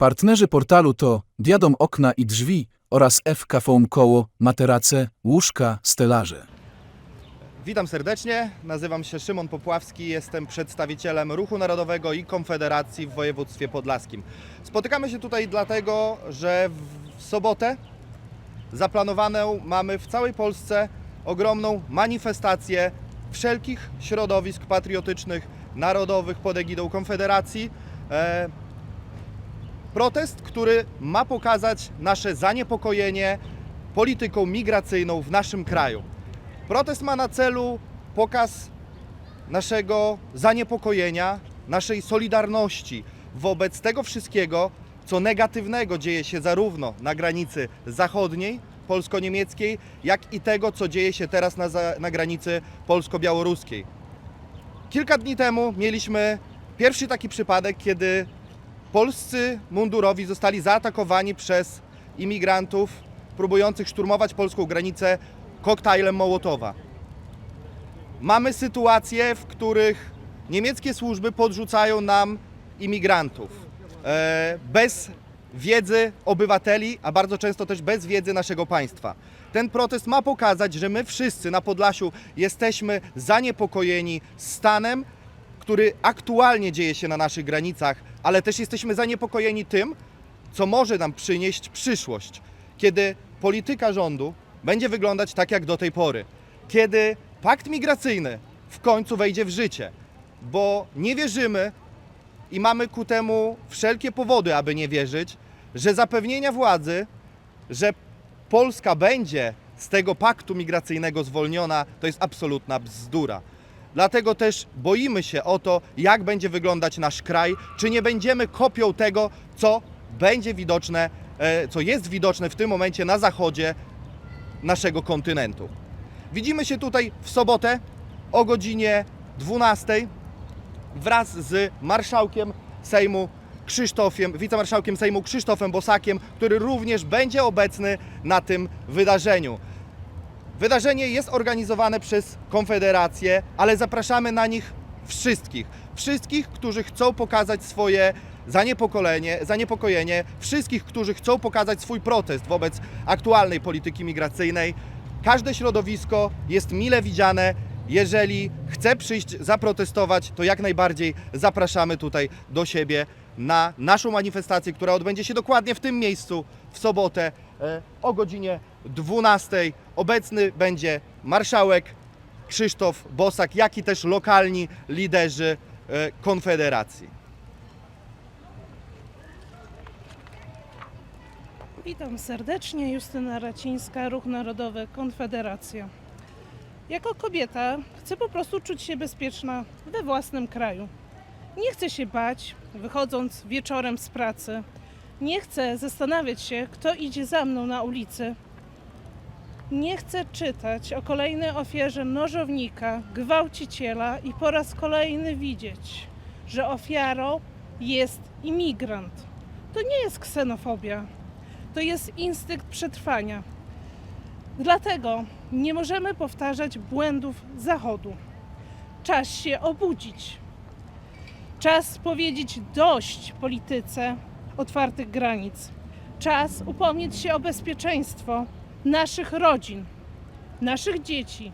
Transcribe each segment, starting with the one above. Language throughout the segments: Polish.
Partnerzy portalu to Diadom Okna i Drzwi oraz FK Foam Koło, materace, łóżka, stelaże. Witam serdecznie, nazywam się Szymon Popławski, jestem przedstawicielem Ruchu Narodowego i Konfederacji w województwie podlaskim. Spotykamy się tutaj dlatego, że w sobotę zaplanowaną mamy w całej Polsce ogromną manifestację wszelkich środowisk patriotycznych, narodowych pod egidą Konfederacji. Protest, który ma pokazać nasze zaniepokojenie polityką migracyjną w naszym kraju. Protest ma na celu pokaz naszego zaniepokojenia, naszej solidarności wobec tego wszystkiego, co negatywnego dzieje się zarówno na granicy zachodniej, polsko-niemieckiej, jak i tego, co dzieje się teraz na, na granicy polsko-białoruskiej. Kilka dni temu mieliśmy pierwszy taki przypadek, kiedy polscy mundurowi zostali zaatakowani przez imigrantów próbujących szturmować polską granicę koktajlem Mołotowa. Mamy sytuacje, w których niemieckie służby podrzucają nam imigrantów e, bez wiedzy obywateli, a bardzo często też bez wiedzy naszego państwa. Ten protest ma pokazać, że my wszyscy na Podlasiu jesteśmy zaniepokojeni stanem, który aktualnie dzieje się na naszych granicach, ale też jesteśmy zaniepokojeni tym, co może nam przynieść przyszłość, kiedy polityka rządu będzie wyglądać tak jak do tej pory, kiedy pakt migracyjny w końcu wejdzie w życie, bo nie wierzymy i mamy ku temu wszelkie powody, aby nie wierzyć, że zapewnienia władzy, że Polska będzie z tego paktu migracyjnego zwolniona, to jest absolutna bzdura. Dlatego też boimy się o to, jak będzie wyglądać nasz kraj, czy nie będziemy kopią tego, co będzie widoczne, e, co jest widoczne w tym momencie na zachodzie naszego kontynentu. Widzimy się tutaj w sobotę o godzinie 12 wraz z marszałkiem Sejmu Krzysztofiem, wicemarszałkiem Sejmu Krzysztofem Bosakiem, który również będzie obecny na tym wydarzeniu. Wydarzenie jest organizowane przez Konfederację, ale zapraszamy na nich wszystkich. Wszystkich, którzy chcą pokazać swoje zaniepokojenie, zaniepokojenie, wszystkich, którzy chcą pokazać swój protest wobec aktualnej polityki migracyjnej. Każde środowisko jest mile widziane. Jeżeli chce przyjść zaprotestować, to jak najbardziej zapraszamy tutaj do siebie na naszą manifestację, która odbędzie się dokładnie w tym miejscu w sobotę e, o godzinie 12. Obecny będzie marszałek Krzysztof Bosak, jak i też lokalni liderzy e, Konfederacji. Witam serdecznie, Justyna Racińska, Ruch Narodowy Konfederacja. Jako kobieta chcę po prostu czuć się bezpieczna we własnym kraju. Nie chcę się bać, wychodząc wieczorem z pracy. Nie chcę zastanawiać się, kto idzie za mną na ulicy. Nie chcę czytać o kolejnej ofierze nożownika, gwałciciela i po raz kolejny widzieć, że ofiarą jest imigrant. To nie jest ksenofobia, to jest instynkt przetrwania. Dlatego nie możemy powtarzać błędów Zachodu. Czas się obudzić. Czas powiedzieć dość polityce otwartych granic. Czas upomnieć się o bezpieczeństwo naszych rodzin, naszych dzieci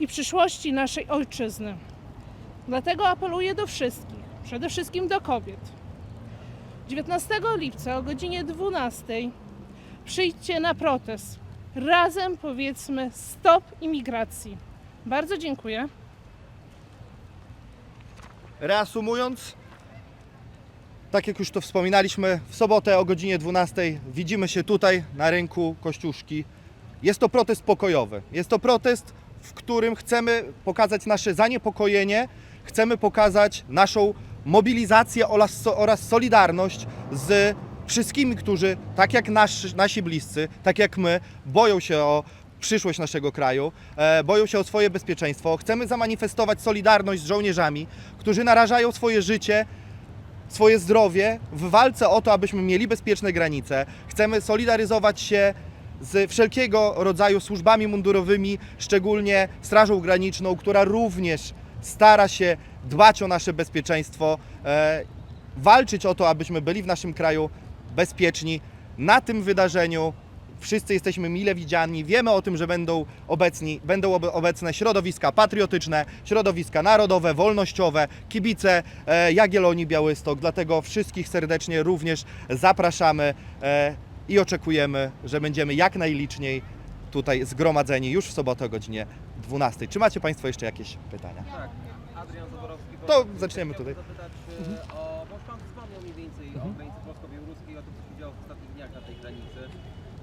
i przyszłości naszej ojczyzny. Dlatego apeluję do wszystkich, przede wszystkim do kobiet. 19 lipca o godzinie 12 przyjdźcie na protest. Razem powiedzmy stop imigracji. Bardzo dziękuję. Reasumując, tak jak już to wspominaliśmy, w sobotę o godzinie 12 widzimy się tutaj na rynku Kościuszki. Jest to protest pokojowy. Jest to protest, w którym chcemy pokazać nasze zaniepokojenie, chcemy pokazać naszą mobilizację oraz, solidarność z wszystkimi, którzy, tak jak nasz, nasi bliscy, tak jak my, boją się o przyszłość naszego kraju, e, boją się o swoje bezpieczeństwo. Chcemy zamanifestować solidarność z żołnierzami, którzy narażają swoje życie swoje zdrowie w walce o to, abyśmy mieli bezpieczne granice. Chcemy solidaryzować się z wszelkiego rodzaju służbami mundurowymi, szczególnie Strażą Graniczną, która również stara się dbać o nasze bezpieczeństwo. E, walczyć o to, abyśmy byli w naszym kraju bezpieczni. Na tym wydarzeniu wszyscy jesteśmy mile widziani, wiemy o tym, że będą obecni, będą obe- obecne środowiska patriotyczne, środowiska narodowe, wolnościowe, kibice e, Jagiellonii Białystok, dlatego wszystkich serdecznie również zapraszamy e, i oczekujemy, że będziemy jak najliczniej tutaj zgromadzeni już w sobotę o godzinie 12. Czy macie Państwo jeszcze jakieś pytania? Tak, Adrian Zaborowski. To zaczniemy tutaj. Zapytać e, o, bo Pan wspomniał mniej więcej o granicy polsko-białoruskiej, o tym, co się działo w ostatnich dniach na tej granicy.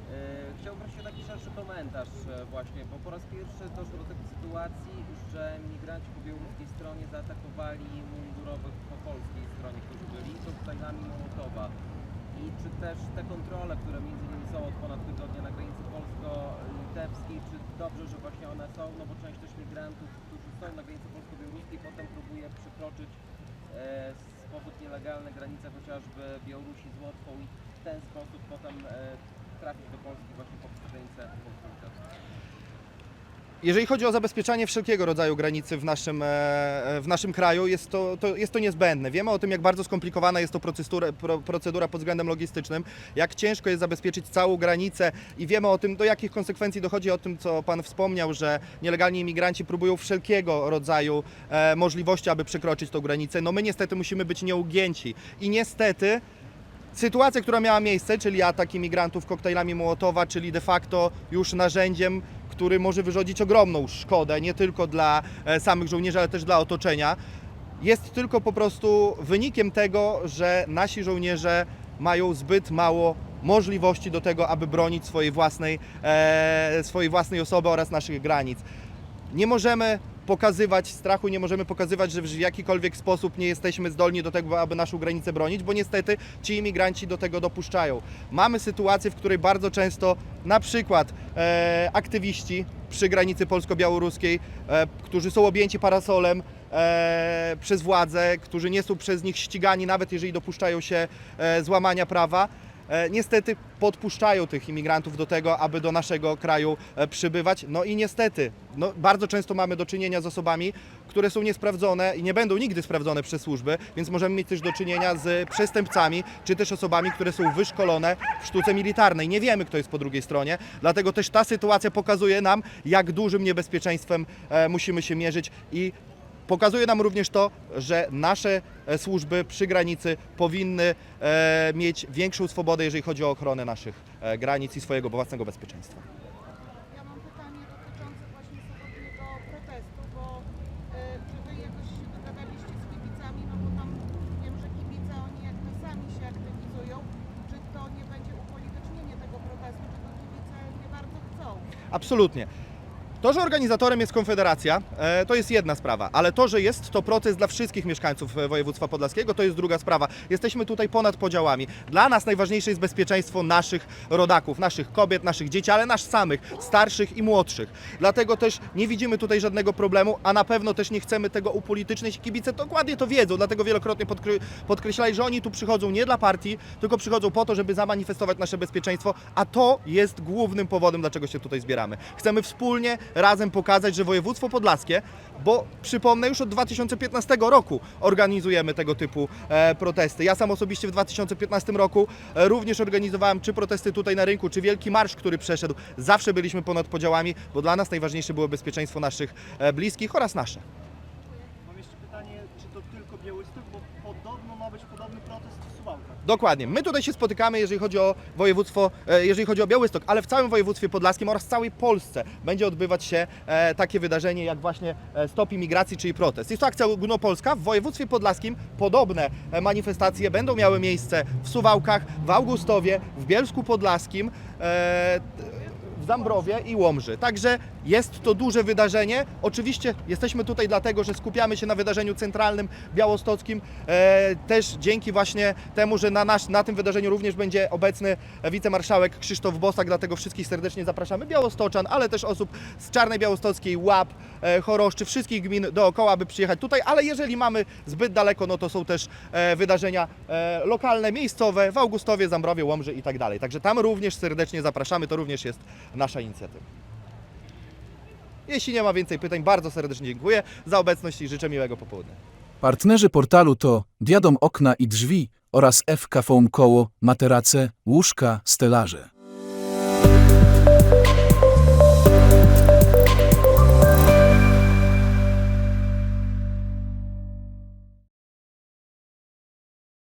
E, Chciałbym prosić o taki szerszy komentarz e, właśnie, bo po raz pierwszy doszło do takiej sytuacji, że migranci po białoruskiej stronie zaatakowali mundurowych po polskiej stronie, którzy byli koktajlami Mołotowa. I czy też te kontrole, które między innymi są od ponad tygodnia na granicy polsko-litewskiej, czy dobrze, że właśnie one są, no bo część też migrantów, którzy są na granicy polsko-białoruskiej, potem próbuje przekroczyć e, z powód nielegalnej granice chociażby Białorusi z Łotwą i w ten sposób potem e, trafić do Polski właśnie poprzez granicę. Jeżeli chodzi o zabezpieczanie wszelkiego rodzaju granicy w naszym, e, w naszym kraju, jest to, to, jest to niezbędne. Wiemy o tym, jak bardzo skomplikowana jest to procedura, pro, procedura pod względem logistycznym, jak ciężko jest zabezpieczyć całą granicę i wiemy o tym, do jakich konsekwencji dochodzi o tym, co Pan wspomniał, że nielegalni imigranci próbują wszelkiego rodzaju e, możliwości, aby przekroczyć tą granicę. No my niestety musimy być nieugięci i niestety Sytuacja, która miała miejsce, czyli atak imigrantów koktajlami Mołotowa, czyli de facto już narzędziem, który może wyrządzić ogromną szkodę, nie tylko dla e, samych żołnierzy, ale też dla otoczenia, jest tylko po prostu wynikiem tego, że nasi żołnierze mają zbyt mało możliwości do tego, aby bronić swojej własnej, e, swojej własnej osoby oraz naszych granic. Nie możemy pokazywać strachu, nie możemy pokazywać, że w jakikolwiek sposób nie jesteśmy zdolni do tego, aby naszą granicę bronić, bo niestety ci imigranci do tego dopuszczają. Mamy sytuację, w której bardzo często na przykład e, aktywiści przy granicy polsko-białoruskiej, e, którzy są objęci parasolem e, przez władze, którzy nie są przez nich ścigani, nawet jeżeli dopuszczają się e, złamania prawa, niestety podpuszczają tych imigrantów do tego, aby do naszego kraju e, przybywać. No i niestety, no, bardzo często mamy do czynienia z osobami, które są niesprawdzone i nie będą nigdy sprawdzone przez służby, więc możemy mieć też do czynienia z przestępcami, czy też osobami, które są wyszkolone w sztuce militarnej. Nie wiemy, kto jest po drugiej stronie, dlatego też ta sytuacja pokazuje nam, jak dużym niebezpieczeństwem e, musimy się mierzyć i Pokazuje nam również to, że nasze e, służby przy granicy powinny e, mieć większą swobodę, jeżeli chodzi o ochronę naszych e, granic i swojego własnego bezpieczeństwa. Ja mam pytanie dotyczące właśnie sobotniego protestu, bo y, czy wy jakoś się dogadaliście z kibicami, no bo tam wiem, że kibice oni jakby sami się aktywizują, czy to nie będzie upolitycznienie tego protestu, czy to kibice nie bardzo chcą? Absolutnie. To, że organizatorem jest Konfederacja, e, to jest jedna sprawa, ale to, że jest to proces dla wszystkich mieszkańców e, województwa podlaskiego, to jest druga sprawa. Jesteśmy tutaj ponad podziałami. Dla nas najważniejsze jest bezpieczeństwo naszych rodaków, naszych kobiet, naszych dzieci, ale nas samych, starszych i młodszych. Dlatego też nie widzimy tutaj żadnego problemu, a na pewno też nie chcemy tego upolitycznić. Kibice dokładnie to wiedzą, dlatego wielokrotnie podkreślali, że oni tu przychodzą nie dla partii, tylko przychodzą po to, żeby zamanifestować nasze bezpieczeństwo, a to jest głównym powodem, dlaczego się tutaj zbieramy. Chcemy wspólnie, razem pokazać, że województwo podlaskie, bo przypomnę, już od 2015 roku organizujemy tego typu e, protesty. Ja sam osobiście w 2015 roku e, również organizowałem czy protesty tutaj na rynku, czy wielki marsz, który przeszedł. Zawsze byliśmy ponad podziałami, bo dla nas najważniejsze było bezpieczeństwo naszych e, bliskich oraz nasze. Mam jeszcze pytanie, czy to tylko Białystok, bo podobno ma być podobny protest w Suwałkach. Dokładnie. My tutaj się spotykamy, jeżeli chodzi o województwo, e, jeżeli chodzi o Białystok, ale w całym województwie podlaskim oraz całej Polsce będzie odbywać się e, takie wydarzenie jak właśnie e, Stop Imigracji, czyli protest. Jest to akcja ogólnopolska. W województwie podlaskim podobne manifestacje będą miały miejsce w Suwałkach, w Augustowie, w Bielsku Podlaskim. W Zambrowie i Łomży. Także jest to duże wydarzenie. Oczywiście jesteśmy tutaj dlatego, że skupiamy się na wydarzeniu centralnym białostockim. E, też dzięki właśnie temu, że na, nasz, na tym wydarzeniu również będzie obecny wicemarszałek Krzysztof Bosak, dlatego wszystkich serdecznie zapraszamy. Białostoczan, ale też osób z Czarnej Białostockiej, Łap, e, Choroszczy, wszystkich gmin dookoła, aby przyjechać tutaj. Ale jeżeli mamy zbyt daleko, no to są też e, wydarzenia lokalne, miejscowe w Augustowie, Zambrowie, Łomży i tak dalej. Także tam również serdecznie zapraszamy. To również jest nasza inicjatywa. Jeśli nie ma więcej pytań, bardzo serdecznie dziękuję za obecność i życzę miłego popołudnia. Partnerzy portalu to Diadom Okna i Drzwi oraz FK Foam Koło, Materace, Łóżka, Stelaże.